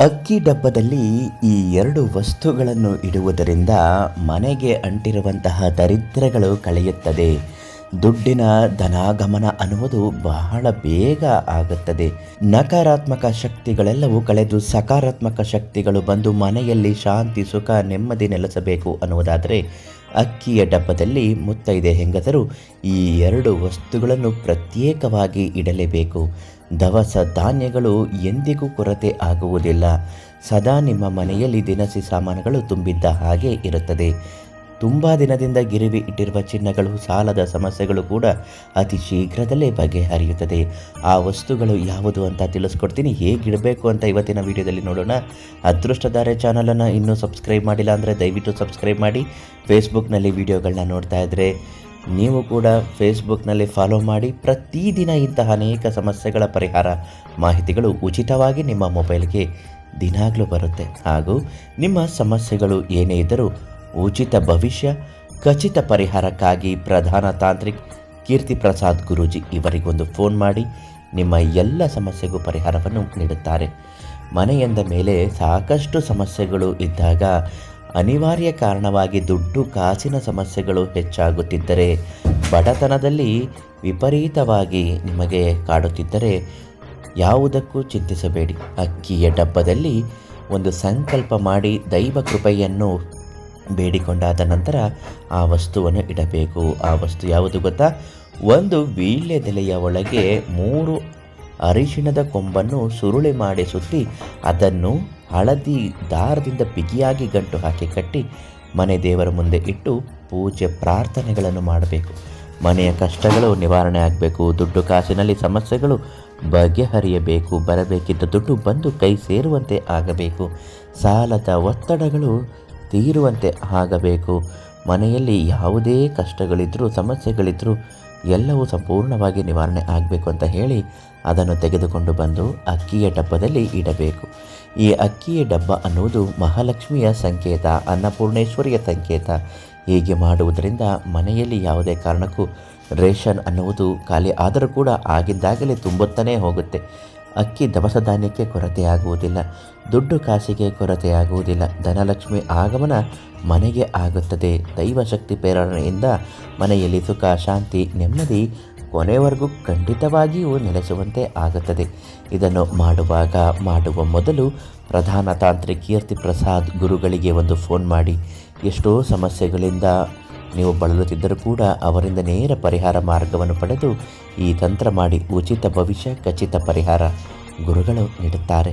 ಅಕ್ಕಿ ಡಬ್ಬದಲ್ಲಿ ಈ ಎರಡು ವಸ್ತುಗಳನ್ನು ಇಡುವುದರಿಂದ ಮನೆಗೆ ಅಂಟಿರುವಂತಹ ದರಿದ್ರಗಳು ಕಳೆಯುತ್ತದೆ. ದುಡ್ಡಿನ ಧನಾಗಮನ ಅನ್ನುವುದು ಬಹಳ ಬೇಗ ಆಗುತ್ತದೆ. ನಕಾರಾತ್ಮಕ ಶಕ್ತಿಗಳೆಲ್ಲವೂ ಕಳೆದು ಸಕಾರಾತ್ಮಕ ಶಕ್ತಿಗಳು ಬಂದು ಮನೆಯಲ್ಲಿ ಶಾಂತಿ, ಸುಖ, ನೆಮ್ಮದಿ ನೆಲೆಸಬೇಕು ಅನ್ನುವುದಾದರೆ ಅಕ್ಕಿಯ ಡಬ್ಬದಲ್ಲಿ ಮುತ್ತೈದೆ ಹೆಂಗಸರು ಈ ಎರಡು ವಸ್ತುಗಳನ್ನು ಪ್ರತ್ಯೇಕವಾಗಿ ಇಡಲೇಬೇಕು. ದವಸ ಧಾನ್ಯಗಳು ಎಂದಿಗೂ ಕೊರತೆ ಆಗುವುದಿಲ್ಲ. ಸದಾ ನಿಮ್ಮ ಮನೆಯಲ್ಲಿ ದಿನಸಿ ಸಾಮಾನುಗಳು ತುಂಬಿದ್ದ ಹಾಗೆ ಇರುತ್ತದೆ. ತುಂಬ ದಿನದಿಂದ ಗಿರಿವಿ ಇಟ್ಟಿರುವ ಚಿನ್ನಗಳು ಸಾಲದ ಸಮಸ್ಯೆಗಳು ಕೂಡ ಅತಿ ಶೀಘ್ರದಲ್ಲೇ ಬಗೆಹರಿಯುತ್ತದೆ. ಆ ವಸ್ತುಗಳು ಯಾವುದು ಅಂತ ತಿಳಿಸ್ಕೊಡ್ತೀನಿ. ಹೇಗಿಡಬೇಕು ಅಂತ ಇವತ್ತಿನ ವಿಡಿಯೋದಲ್ಲಿ ನೋಡೋಣ. ಅದೃಷ್ಟಧಾರೆ ಚಾನಲನ್ನು ಇನ್ನೂ ಸಬ್ಸ್ಕ್ರೈಬ್ ಮಾಡಿಲ್ಲ ಅಂದರೆ ದಯವಿಟ್ಟು ಸಬ್ಸ್ಕ್ರೈಬ್ ಮಾಡಿ. ಫೇಸ್ಬುಕ್ನಲ್ಲಿ ವಿಡಿಯೋಗಳನ್ನ ನೋಡ್ತಾ ಇದ್ದರೆ ನೀವು ಕೂಡ ಫೇಸ್ಬುಕ್ನಲ್ಲಿ ಫಾಲೋ ಮಾಡಿ. ಪ್ರತಿದಿನ ಇಂತಹ ಅನೇಕ ಸಮಸ್ಯೆಗಳ ಪರಿಹಾರ ಮಾಹಿತಿಗಳು ಉಚಿತವಾಗಿ ನಿಮ್ಮ ಮೊಬೈಲ್ಗೆ ದಿನಾಗಲೂ ಬರುತ್ತೆ. ಹಾಗೂ ನಿಮ್ಮ ಸಮಸ್ಯೆಗಳು ಏನೇ ಇದ್ದರೂ ಉಚಿತ ಭವಿಷ್ಯ, ಖಚಿತ ಪರಿಹಾರಕ್ಕಾಗಿ ಪ್ರಧಾನ ತಾಂತ್ರಿಕ್ ಕೀರ್ತಿ ಪ್ರಸಾದ್ ಗುರೂಜಿ ಇವರಿಗೊಂದು ಫೋನ್ ಮಾಡಿ ನಿಮ್ಮ ಎಲ್ಲ ಸಮಸ್ಯೆಗೂ ಪರಿಹಾರವನ್ನು ನೀಡುತ್ತಾರೆ. ಮನೆಯಂದ ಮೇಲೆ ಸಾಕಷ್ಟು ಸಮಸ್ಯೆಗಳು ಇದ್ದಾಗ ಅನಿವಾರ್ಯ ಕಾರಣವಾಗಿ ದುಡ್ಡು ಕಾಸಿನ ಸಮಸ್ಯೆಗಳು ಹೆಚ್ಚಾಗುತ್ತಿದ್ದರೆ, ಬಡತನದಲ್ಲಿ ವಿಪರೀತವಾಗಿ ನಿಮಗೆ ಕಾಡುತ್ತಿದ್ದರೆ ಯಾವುದಕ್ಕೂ ಚಿಂತಿಸಬೇಡಿ. ಅಕ್ಕಿಯ ಡಬ್ಬದಲ್ಲಿ ಒಂದು ಸಂಕಲ್ಪ ಮಾಡಿ ದೈವ ಕೃಪೆಯನ್ನು ಬೇಡಿಕೊಂಡಾದ ನಂತರ ಆ ವಸ್ತುವನ್ನು ಇಡಬೇಕು. ಆ ವಸ್ತು ಯಾವುದು ಗೊತ್ತಾ? ಒಂದು ವೀಳ್ಯದೆಲೆಯ ಒಳಗೆ ಮೂರು ಅರಿಶಿಣದ ಕೊಂಬನ್ನು ಸುರುಳಿ ಮಾಡಿ ಸುತ್ತಿ ಅದನ್ನು ಹಳದಿ ದಾರದಿಂದ ಬಿಗಿಯಾಗಿ ಗಂಟು ಹಾಕಿ ಕಟ್ಟಿ ಮನೆ ದೇವರ ಮುಂದೆ ಇಟ್ಟು ಪೂಜೆ ಪ್ರಾರ್ಥನೆಗಳನ್ನು ಮಾಡಬೇಕು. ಮನೆಯ ಕಷ್ಟಗಳು ನಿವಾರಣೆ ಆಗಬೇಕು. ದುಡ್ಡು ಕಾಸಿನಲ್ಲಿ ಸಮಸ್ಯೆಗಳು ಬಗೆಹರಿಯಬೇಕು. ಬರಬೇಕಿದ್ದ ದುಡ್ಡು ಬಂದು ಕೈ ಸೇರುವಂತೆ ಆಗಬೇಕು. ಸಾಲದ ಒತ್ತಡಗಳು ತೀರುವಂತೆ ಆಗಬೇಕು. ಮನೆಯಲ್ಲಿ ಯಾವುದೇ ಕಷ್ಟಗಳಿದ್ದರೂ ಸಮಸ್ಯೆಗಳಿದ್ದರೂ ಎಲ್ಲವೂ ಸಂಪೂರ್ಣವಾಗಿ ನಿವಾರಣೆ ಆಗಬೇಕು ಅಂತ ಹೇಳಿ ಅದನ್ನು ತೆಗೆದುಕೊಂಡು ಬಂದು ಅಕ್ಕಿಯ ಡಬ್ಬದಲ್ಲಿ ಇಡಬೇಕು. ಈ ಅಕ್ಕಿಯ ಡಬ್ಬ ಅನ್ನುವುದು ಮಹಾಲಕ್ಷ್ಮಿಯ ಸಂಕೇತ, ಅನ್ನಪೂರ್ಣೇಶ್ವರಿಯ ಸಂಕೇತ. ಹೀಗೆ ಮಾಡುವುದರಿಂದ ಮನೆಯಲ್ಲಿ ಯಾವುದೇ ಕಾರಣಕ್ಕೂ ರೇಷನ್ ಅನ್ನುವುದು ಖಾಲಿ ಆದರೂ ಕೂಡ ಆಗಿದ್ದಾಗಲೇ ತುಂಬುತ್ತಲೇ ಹೋಗುತ್ತೆ. ಅಕ್ಕಿ ದವಸ ಧಾನ್ಯಕ್ಕೆ ಕೊರತೆ ಆಗುವುದಿಲ್ಲ ದುಡ್ಡು ಕಾಸಿಗೆ ಕೊರತೆಯಾಗುವುದಿಲ್ಲ. ಧನಲಕ್ಷ್ಮಿ ಆಗಮನ ಮನೆಗೆ ಆಗುತ್ತದೆ. ದೈವಶಕ್ತಿ ಪ್ರೇರಣೆಯಿಂದ ಮನೆಯಲ್ಲಿ ಸುಖ, ಶಾಂತಿ, ನೆಮ್ಮದಿ ಕೊನೆವರೆಗೂ ಖಂಡಿತವಾಗಿಯೂ ನೆಲೆಸುವಂತೆ ಆಗುತ್ತದೆ. ಇದನ್ನು ಮಾಡುವಾಗ ಮಾಡುವ ಮೊದಲು ಪ್ರಧಾನ ತಾಂತ್ರಿಕ್ ಕೀರ್ತಿ ಪ್ರಸಾದ್ ಗುರುಗಳಿಗೆ ಒಂದು ಫೋನ್ ಮಾಡಿ, ಎಷ್ಟೋ ಸಮಸ್ಯೆಗಳಿಂದ ನೀವು ಬಳಲುತ್ತಿದ್ದರೂ ಕೂಡ ಅವರಿಂದ ನೇರ ಪರಿಹಾರ ಮಾರ್ಗವನ್ನು ಪಡೆದು ಈ ತಂತ್ರ ಮಾಡಿ ಉಚಿತ ಭವಿಷ್ಯ, ಖಚಿತ ಪರಿಹಾರ ಗುರುಗಳು ನೀಡುತ್ತಾರೆ.